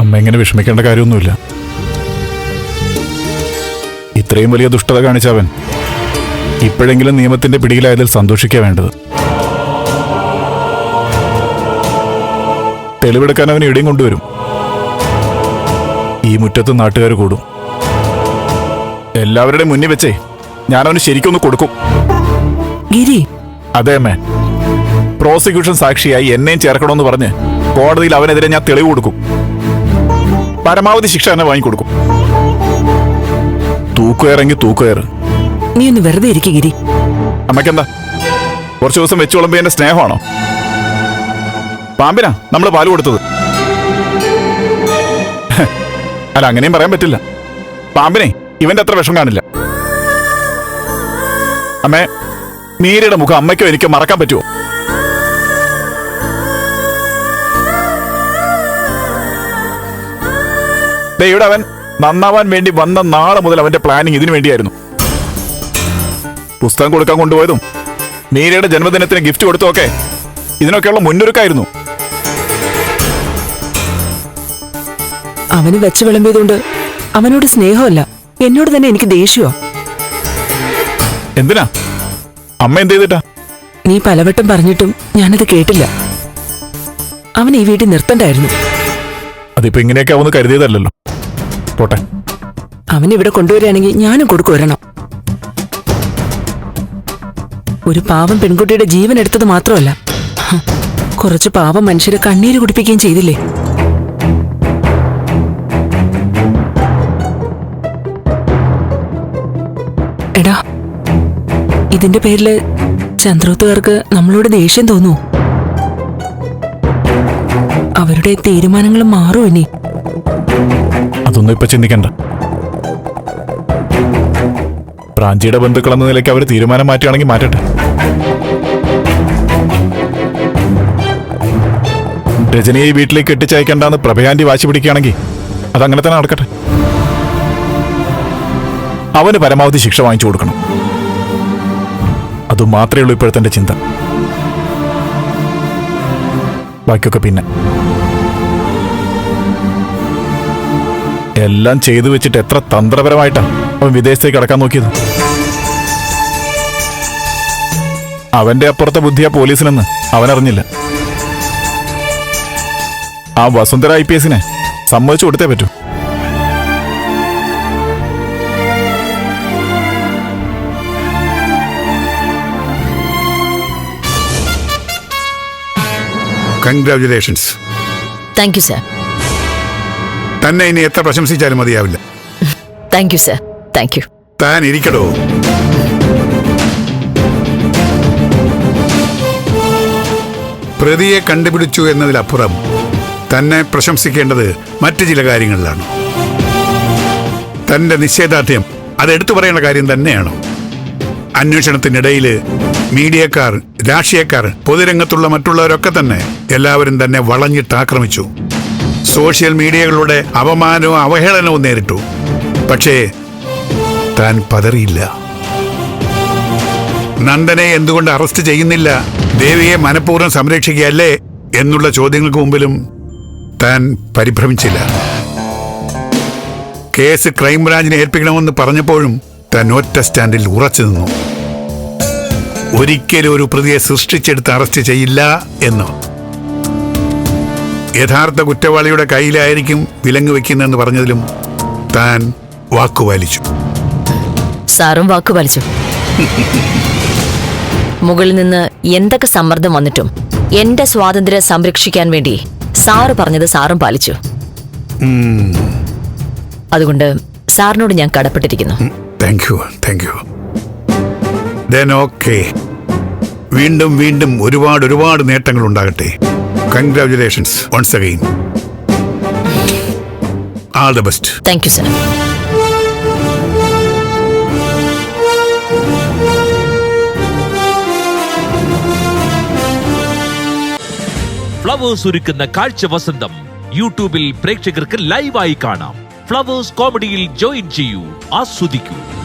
അമ്മ എങ്ങനെ വിഷമിക്കേണ്ട കാര്യമൊന്നുമില്ല. ഇത്രയും വലിയ ദുഷ്ടത കാണിച്ചവൻ ഇപ്പോഴെങ്കിലും നിയമത്തിന്റെ പിടിയിലായതിൽ സന്തോഷിക്കുക വേണ്ടത്. തെളിവെടുക്കാൻ അവൻ ഇടയും കൊണ്ടുവരും. ഈ മുറ്റത്ത് നാട്ടുകാർ കൂടും. എല്ലാവരുടെയും മുന്നിൽ വെച്ചേ ഞാൻ അവന് ശരിക്കൊന്ന് കൊടുക്കും. ഗിരി. അതെ അമ്മേ. പ്രോസിക്യൂഷൻ സാക്ഷിയായി എന്നെയും ചേർക്കണമെന്ന് പറഞ്ഞ് കോടതിയിൽ അവനെതിരെ ഞാൻ തെളിവ് കൊടുക്കും. പരമാവധി ശിക്ഷ തന്നെ വാങ്ങിക്കൊടുക്കും. തൂക്കുകയറെങ്കിൽ തൂക്കുകയറ്. നീ ഒന്ന് വെറുതെ ഇരിക്കുക ഗിരി. അമ്മയ്ക്കെന്താ? കുറച്ച് ദിവസം വെച്ച് എന്റെ സ്നേഹമാണോ? പാമ്പിനാ നമ്മൾ പാൽ കൊടുത്തത്. അല്ല അങ്ങനെയും പറയാൻ പറ്റില്ല. പാമ്പിനെ ഇവന്റെ അത്ര വിഷം കാണില്ല. അമ്മേ മീരയുടെ മുഖം അമ്മയ്ക്കോ എനിക്ക് മറക്കാൻ പറ്റുമോ ദേ ഇവിടെ അവൻ നന്നാവാൻ വേണ്ടി വന്ന നാളെ മുതൽ അവന്റെ പ്ലാനിങ് ഇതിനു വേണ്ടിയായിരുന്നു. പുസ്തകം കൊടുക്കാൻ കൊണ്ടുപോയതും മീരയുടെ ജന്മദിനത്തിന് ഗിഫ്റ്റ് കൊടുത്തുമൊക്കെ ഇതിനൊക്കെയുള്ള മുന്നൊരുക്കായിരുന്നു. അവന് വെച്ച് വിളമ്പിയതുകൊണ്ട് അവനോട് സ്നേഹമല്ല എന്നോട് തന്നെ എനിക്ക് ദേഷ്യോ എന്തിനാ? അമ്മ എന്ത് ചെയ്തിട്ടാ? നീ പലവട്ടം പറഞ്ഞിട്ടും ഞാനത് കേട്ടില്ല. അവൻ ഈ വീട്ടിൽ നിർത്തണ്ടായിരുന്നു. അതിപ്പോ ഇങ്ങനെയൊക്കെ അവന്ന് കരുതിയതല്ലല്ലോ. പോട്ടെ. അവൻ ഇവിടെ കൊണ്ടുവരികയാണെങ്കിൽ ഞാനും കൊടുക്കു വരണോ ഒരു പാവം പെൺകുട്ടിയുടെ ജീവൻ എടുത്തത് മാത്രമല്ല കുറച്ച് പാവം മനുഷ്യരെ കണ്ണീര് കുടിപ്പിക്കുകയും ചെയ്തില്ലേ? എടാ ഇതിന്റെ പേരിൽ ചന്ദ്രോത്തുകാർക്ക് നമ്മളോട് ദേഷ്യം തോന്നൂ അവരുടെ തീരുമാനങ്ങൾ മാറും ഇനി. അതൊന്നും ഇപ്പൊ ചിന്തിക്കണ്ട. പ്രാഞ്ചിയുടെ ബന്ധുക്കൾ എന്ന നിലയ്ക്ക് അവർ തീരുമാനം മാറ്റുകയാണെങ്കിൽ മാറ്റട്ടെ. രജനിയെ വീട്ടിലേക്ക് കെട്ടിച്ചയക്കണ്ടെന്ന് പ്രഭയാന്റി വാശി പിടിക്കുകയാണെങ്കിൽ അതങ്ങനെ തന്നെ നടക്കട്ടെ. അവന് പരമാവധി ശിക്ഷ വാങ്ങിച്ചു കൊടുക്കണം. അത് മാത്രമേ ഉള്ളൂ ഇപ്പോഴത്തെ ചിന്ത. ബാക്കിയൊക്കെ പിന്നെ. എല്ലാം ചെയ്തു വെച്ചിട്ട് എത്ര തന്ത്രപരമായിട്ടാ അവൻ വിദേശത്തേക്ക് കടക്കാൻ നോക്കിയത്? അവന്റെ അപ്പുറത്തെ ബുദ്ധിയാ പോലീസിനെന്ന് അവനറിഞ്ഞില്ല. ആ വസുന്ധര ഐ പി എസിനെ സമ്മതിച്ചു കൊടുത്തേ പറ്റൂ. കൺഗ്രാചുലേഷൻസ് താങ്ക് യു സർ തന്നെ ഇനി എത്ര പ്രശംസിച്ചാലും മതിയാവില്ല. Thank you sir thank you താൻ ഇരിക്കടോ. പ്രതിയെ കണ്ടുപിടിച്ചു എന്നതിലപ്പുറം തന്നെ പ്രശംസിക്കേണ്ടത് മറ്റു ചില കാര്യങ്ങളിലാണ്. തന്റെ നിശ്ചയദാർഢ്യം അത് എടുത്തു പറയേണ്ട കാര്യം തന്നെയാണ്? അന്വേഷണത്തിനിടയിൽ മീഡിയക്കാർ രാഷ്ട്രീയക്കാർ പൊതുരംഗത്തുള്ള മറ്റുള്ളവരൊക്കെ തന്നെ എല്ലാവരും തന്നെ വളഞ്ഞിട്ട് ആക്രമിച്ചു. സോഷ്യൽ മീഡിയകളുടെ അപമാനവും അവഹേളനവും നേരിട്ടു. പക്ഷേ താൻ പതറിയില്ല. നന്ദനെ എന്തുകൊണ്ട് അറസ്റ്റ് ചെയ്യുന്നില്ല? ദേവിയെ മനഃപൂർവം സംരക്ഷിക്കുകയല്ലേ എന്നുള്ള ചോദ്യങ്ങൾക്ക് മുമ്പിലും താൻ പരിഭ്രമിച്ചില്ല. കേസ് ക്രൈംബ്രാഞ്ചിനെ ഏൽപ്പിക്കണമെന്ന് പറഞ്ഞപ്പോഴും താൻ ഒറ്റ സ്റ്റാൻഡിൽ ഉറച്ചു നിന്നു. ഒരിക്കലും ഒരു പ്രതിയെ സൃഷ്ടിച്ചെടുത്ത് അറസ്റ്റ് ചെയ്യില്ല എന്ന് യഥാർത്ഥ കുറ്റവാളിയുടെ കയ്യിലായിരിക്കും വിലങ്ങ് വെക്കുന്നതെന്ന് പറഞ്ഞതിലും താൻ വാക്കുപാലിച്ചു സാറും വാക്കുപാലിച്ചു മുകളിൽ നിന്ന് എന്തൊക്കെ സമ്മർദ്ദം വന്നിട്ടും എന്റെ സ്വാതന്ത്ര്യം സംരക്ഷിക്കാൻ വേണ്ടി സാറ് പറഞ്ഞത് സാറും പാലിച്ചു. അതുകൊണ്ട് സാറിനോട് ഞാൻ കടപ്പെട്ടിരിക്കുന്നു. താങ്ക് യു താങ്ക് യു വീണ്ടും വീണ്ടും ഒരുപാട് ഒരുപാട് നേട്ടങ്ങൾ ഉണ്ടാകട്ടെ congratulations once again all the best thank you sir Flowers ഒരുക്കുന്ന കാഴ്ച വസന്തം. യൂട്യൂബിൽ പ്രേക്ഷകർക്ക് ലൈവായി കാണാം. ഫ്ലവേഴ്സ് കോമഡിയിൽ ജോയിൻ ചെയ്യൂ. ആസ്വദിക്കൂ.